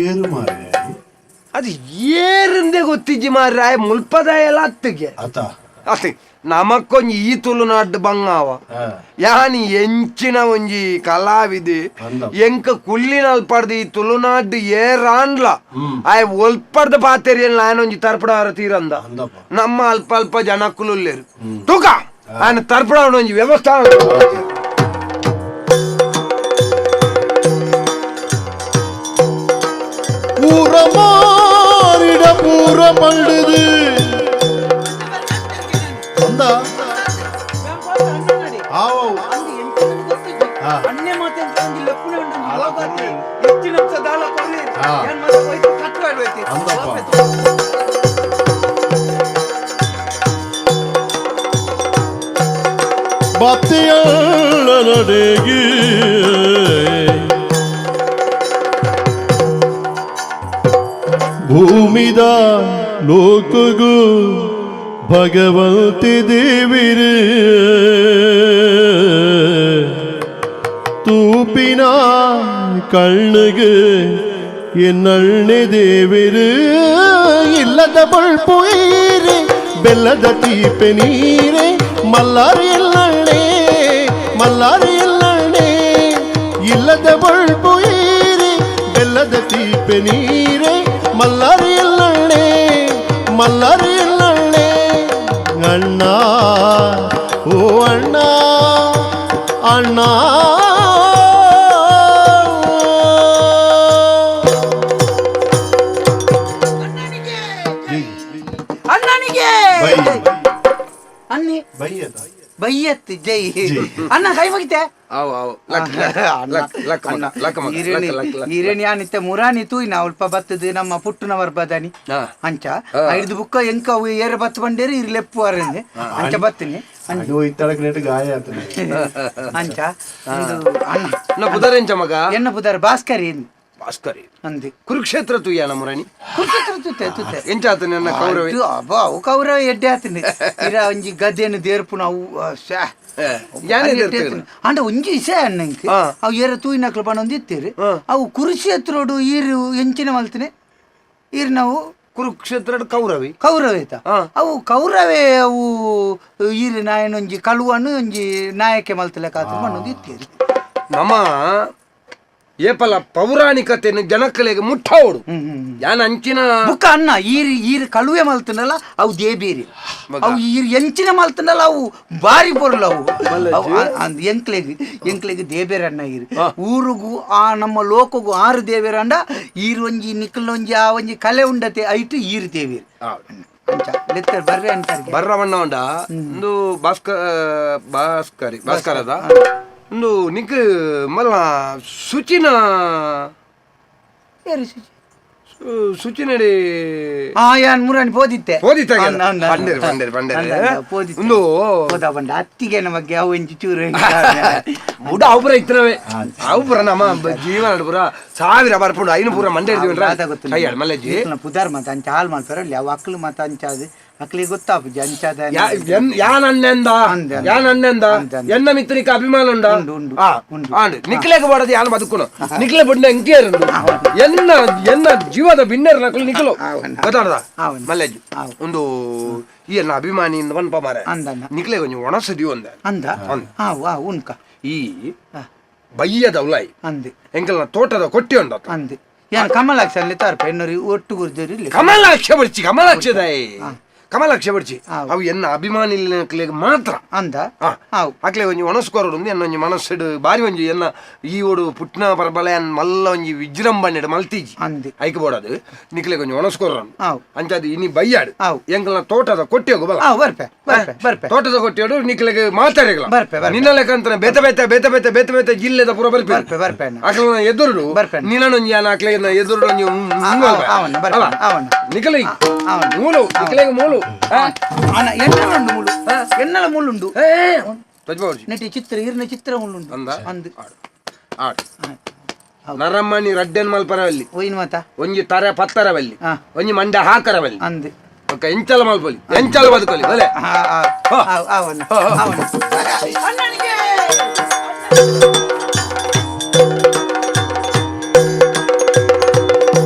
ಏರು ಮಾರಾಯ ಅದು ಏರಿಂದೆ ಗೊತ್ತಿಜ್ಜಿ ಮಾರಾಯ ಮುಲ್ಪದಾಯ ಎಲ್ಲ ಅತ್ತಿಗೆ. ಆತ? ಅತ್ತೆ ನಮಕ್ಕೊಂಜಿ ಈ ತುಳುನಾಡು ಬಂಗಾವ ಯಾನಿ ಎಂಚಿನ ಒಂಜಿ ಕಲಾವಿದೆ ಎಂಕ ಕುಲ್ಲಿನ ಅಲ್ಪಡ್ದು ಈ ತುಳುನಾಡು ಏರಾನ್ಲ. ಆಯ್ ಒಲ್ಪಡ್ದ ಪಾತೆರಿಯಲ್ಲಿ ನಾನೊಂಜಿ ತರ್ಪಡವರ ತೀರಂದ. ನಮ್ಮ ಅಲ್ಪ ಅಲ್ಪ ಜನಕ್ಕುಲುಲ್ಲೇರು ತೂಕ! ಆಯ್ನ ತರ್ಪಡವನ ಒಂಜಿ ವ್ಯವಸ್ಥೆ ಅನ್ನೆ ಮಾತೆ ಲೆಪ್ಪುನೆ ಉಂಡು ಆಳ ಹೋಗತ್ತೆ. ಕೊರ್ಲೆ. ಹೆಚ್ಚಿನ ಅಂಶ ದಾಳ ಕೊರ್ಲೆ. ಹಾ. ಏನ್ ಮತ್ತೆ ಹೋಯ್ತು ಕಟ್ಟು ಆಡ್ಬೇಕು. ಅಂದಪ್ಪ. ಹೋಗ್ಬೇಕು. ಭಕ್ತಿಯಲ್ಲ ನಡೆಗಿ ಭೂಮಿದ ಲೋಕಗೂ ಭಗವಂತಿ ದೇವಿರು ತೂಪಿನ ಕಣ್ಣಿಗೆ ಎನ್ನಣ್ಣೆ ದೇವಿರು ಇಲ್ಲದ ಬಳ್ಪು ಈರೆ ಬೆಲ್ಲದ ತೀಪೆ ನೀರೆ ಮಲ್ಲಾರಿ ಎಲ್ಲಣ್ಣೆ ಮಲ್ಲಾರಿ ಎಲ್ಲಣ್ಣೆ ಇಲ್ಲದ ಬಳ್ಪು ಈರೆ ಬೆಲ್ಲದ ತೀಪೆ ನೀರೆ ಮಲ್ಲಾರಿ ಎಲ್ಲಣ್ಣೆ ಮಲ್ಲಾರಿ ಎಲ್ಲಣ್ಣೆ ಅಣ್ಣ ಓ ಅಣ್ಣ ಅಣ್ಣ ಬೈಯತ್ ಜೈ ಜೈ. ಅಣ್ಣ ಕೈ ಮುಗಿತೆ ಹಿರೇಣಿ ಆನಿತ್ತೆ ಮುರಾನಿ ತೂಯಿನ ಅಲ್ಪ ಬತ್ತದ ನಮ್ಮ ಪುಟ್ಟನವರ್ ಬದಾನಿ. ಅಂಚ ಐದು ಬುಕ್ಕ ಎಂಕ ಅವು ಏರ ಬತ್ ಬಂಡೇರಿ ಇರ್ ಲೆಪ್ಪು ಅರಂದೆ ಅಂಚ ಬತ್ತೀನಿ ಅಂಚ ಅಣ್ಣ ನಾ ಎಂಚ ಮಗ ಎನ್ನ ಬುದಾರ ಭಾಸ್ಕರಿ ಏನು ಭಾಸ್ಕರಿ ಅಂದೆ ಕುರುಕ್ಷೇತ್ರ ತುಯ್ಯಾನ ಮುರಣಿ ಕುರುಕ್ಷೇತ್ರ ತುತ್ತೆ ತುತ್ತೆ. ಎಂಚಾತ ನನ್ನ ಕೌರವ. ಅಬ್ಬ ಅವು ಕೌರವ ಎಡ್ಡೆ ಆತನೆ ಇರ ಒಂಜಿ ಗದ್ದೆನು ಶ್ಯಾ. ದೇರ್ಪುನ? ಆತಿನ. ಅಂಡ ಒಂಜಿ ಇಸೆ ಅಣ್ಣಂಕ್ ಹಾ. ಅವು ಏರ ತೂಯಿನಕ್ಲು ಬಂದೊಂದು ಇತ್ತೀರಿ. ಅವು ಕುರುಕ್ಷೇತ್ರೋಡು ಈರು ಎಂಚಿನ ಮಲ್ತಿನಿ. ಈರು ನಾವು ಕುರುಕ್ಷೇತ್ರ ಕೌರವಿ. ಕೌರವೇತ. ಅವು ಕೌರವೇ ಅವು ಈರು ನಾಯನ ಒಂಜಿ ಕಳುವನ್ನು ಒಂಜಿ ನಾಯಕ್ಕೆ ಮಲ್ತಲೆ ಕಾತು ಬಂದೊಂದು ಇತ್ತೀರಿ. ನಮ್ಮ ಏಪಲ ಪೌರಾಣಿಕತೆಯನ್ನು ಜನಕ್ಕಲೆಗೆ ಮುಟ್ಟವಡು. ಯಾನ ಅಂಚಿನ ಬುಕ್ಕ ಅನ್ನ ಈರ್ ಈರ್ ಕಳುವೆ ಮಲ್ತನಲ್ಲ ಅವು ದೇಬೇರಿ. ಅವು ಈರ್ ಎಂಚಿನ ಮಲ್ತನಲ್ಲ ಅವು ಬಾರಿ ಬರಲ್ಲ ಅವು. ಎಂಕ್ಲೆಗ್ ಎಂಕ್ಲೆಗ್ ದೇಬೇರ ಅಣ್ಣ ಈರ್. ಊರಿಗೂ ಆ ನಮ್ಮ ಲೋಕಗೂ ಆರು ದೇವೇರ ಅಂಡ ಈರ್ ಒಂಜಿ ನಿಕ್ಕಲ್ ಒಂಜಿ ಆ ಒಂಜಿ ಕಲೆ ಉಂಡತೆ ಐಟು ಈರ್ ದೇವೇರಿ ಬರ್ರವಣ್ಣ ಉಂಡ? ಒಂದು ಭಾಸ್ಕ ಭಾಸ್ಕರಿ ಭಾಸ್ಕರದ? ಒಂದು ನಿಕ್ ಮಲ್ಲ ಸುಚಿನ ಏರಿ ಸುಚಿ. ಸು- ಸುಚಿನಡಿ ಆ ಯಾನ್ ಮುರಾಣಿ ಪೋದಿತ್ತೆ ಪೋದಿತ್ತೆ ಹಾಗೆ. ಅಂದ, ಅಂದ, ಬಂದಿರಿ, ಅಂದ. ಬಂದಿರಿ, ಬಂದಿರಿ. ಅಂದ, ಅಂದ, ಪೋದಿತ್ತೆ. ಒಂದು ಪೋದ ಬಂಡ ಅತ್ತಿಗೆ ನಮಗೆ ಅವು ಒಂಜಿ ಚೂರು ಬುಡ ಅವುಪುರ ಇತ್ತನವೆ ಅವುಪುರ ನಮ್ಮ ಬ- ಜೀವನ ಪುರ ಸಾವಿರ ಬರ್ಪುಂಡು ಐನು ಪೂರ ಮಂಡೆ ಹಿಡಿದ್ವಿ ಕೈ ಆಡ್ ಮಲ್ಲೆಜ್ಜಿ ಪುದಾರ್ ಮತ ಅಂಚ ಹಾಲ್ ಮಾಡ್ತಾರ ಅಲ್ಲಿ ಅವು ಅಕ್ಲು ಮತ ಅಂಚಾದು ಅಕ್ಲಿಗೆ ಗೊತ್ತಾಪುಜಿ ಅಂಚಾದ ಯಾನ್ ಅಣ್ಣಂದ ಅಂದೆ, ಅಂದೆ. ಯಾನ್ ಅಣ್ಣಂದ ಅಂದೆ, ಅಂದೆ. ಎನ್ನ ಮಿತ್ರನಿಕ ಅಭಿಮಾನ ಉಂಡ ನಿಕ್ಲೆಗೆ ಬಡದು ಯಾನ್ ಬದುಕುನು? ನಿಕ್ಲೆ ಬಿಡ್ನ ಎಂಕೇರು ಎನ್ನ ಎನ್ನ ಜೀವದ ಬಿನ್ನೆರ್ ನಕಲು ನಿಕ್ಲು. ಗೊತ್ತಾಡ್ದ ಅವ್. ಒಂದು ಈ ಎನ್ನ ಅಭಿಮಾನಿಯಿಂದ ಬಂದ ಮಾರ. ನಿಕ್ಲೆ ಕೊಂಚ ಒಣಸದಿ ಒಂದ ಅಂದ? ಉನ್ಕ ಈ ಬಯ್ಯದ ಉಲಾಯಿ. ಅಂದೆ. ಎಂಕಲ್ನ ತೋಟದ ಕೊಟ್ಟಿ ಉಂಡ ಅಂದೆ. ಯಾನ್ ಕಮಲಾಕ್ಷ ಅಲ್ಲಿ ತಾರ್ಪ ಎನ್ನರಿ ಒಟ್ಟು ಇಲ್ಲಿ ಕಮಲಾಕ್ಷ ಬಡ್ಚಿ ಕಮಲಾಕ್ಷದಾಯಿ ಕಮಲಾಕ್ಷ ಬಡ್ಚಿ ಅವ್. ಎನ್ನ ಅಭಿಮಾನಿ ಮಾತ್ರ. ಅಂದ? ಅಕ್ಲೆ ಒಂಜಿ ಒಣಸ್ಕೋರು ಒಂದು ಎನ್ನ ಒಂಜಿ ಮನಸ್ಸಡು ಬಾರಿ ಒಂಜಿ ಎನ್ನ ಈ ಓಡು ಪುಟ್ನ ಪರಬಲ ಮಲ್ಲ ಒಂಜಿ ವಿಜೃಂಭಣೆಡು ಮಲ್ತೀಜಿ. ಅಂದೆ. ಐಕ್ ಬೋಡದು. ನಿಕ್ಲೆ ಒಂಜಿ ಒಣಸ್ಕೊರನು ಅಂಚಾದ ಇನಿ ಬೈಯಾಡು. ಎಂಕಲ್ನ ತೋಟದ ಕೊಟ್ಟಿ ಹೋಗು ಬಲ ಬರ್ಪೆ ಬರ್ಪೆ ಬರ್ಪೆ. ತೋಟದ ಕೊಟ್ಟಿಯೋಡು ನಿಕ್ಲೆಗೆ ನಿಕ್ಲೆ ಬರ್ಪೆ, ಬರ್ಪೆ. ನಿನ್ನ ಲೆಕ್ಕಂತನ ಬೇತ ಬೇತ ಬೇತ ಬೇತ ಬೇತ ಬೇತ ಜಿಲ್ಲೆದ ಪುರ ಬರ್ಪೆ. ಬರ್ಪೆ ಬರ್ಪೆ ಅಣ್ಣ. ಎದುರು ಬರ್ಪೆ. ನಿನ್ನೊಂಜಿ ಯಾನ ಅಕ್ಲೆ ಎದುರು ಒಂಜಿ ಅವನ್ನ ಮೂಲು ನಿಕ್ಲೆಗೆ ಮೂಲು. ಚಿತ್ರ ಈರ್ನ ಚಿತ್ರ ಉಂಡು. ಅಂದ? ನರಮ್ಮನಿ ರಡ್ಡೆನ್ ಮಲ್ಪರವಲ್ಲಿ ಒಯ್ನು ಮಾತ? ಒಂಜಿ ತರ ಪತ್ತರವಲ್ಲಿ. ಹಾ. ಒಂಜಿ ಮಂಡ ಹಾಕರವಲ್ಲಿ. ಅಂದ್. ಎಂಚಲ ಮಲ್ಪಲಿ. ಎಂಚಲ ಬದುಕಲಿ ಬಲೆ?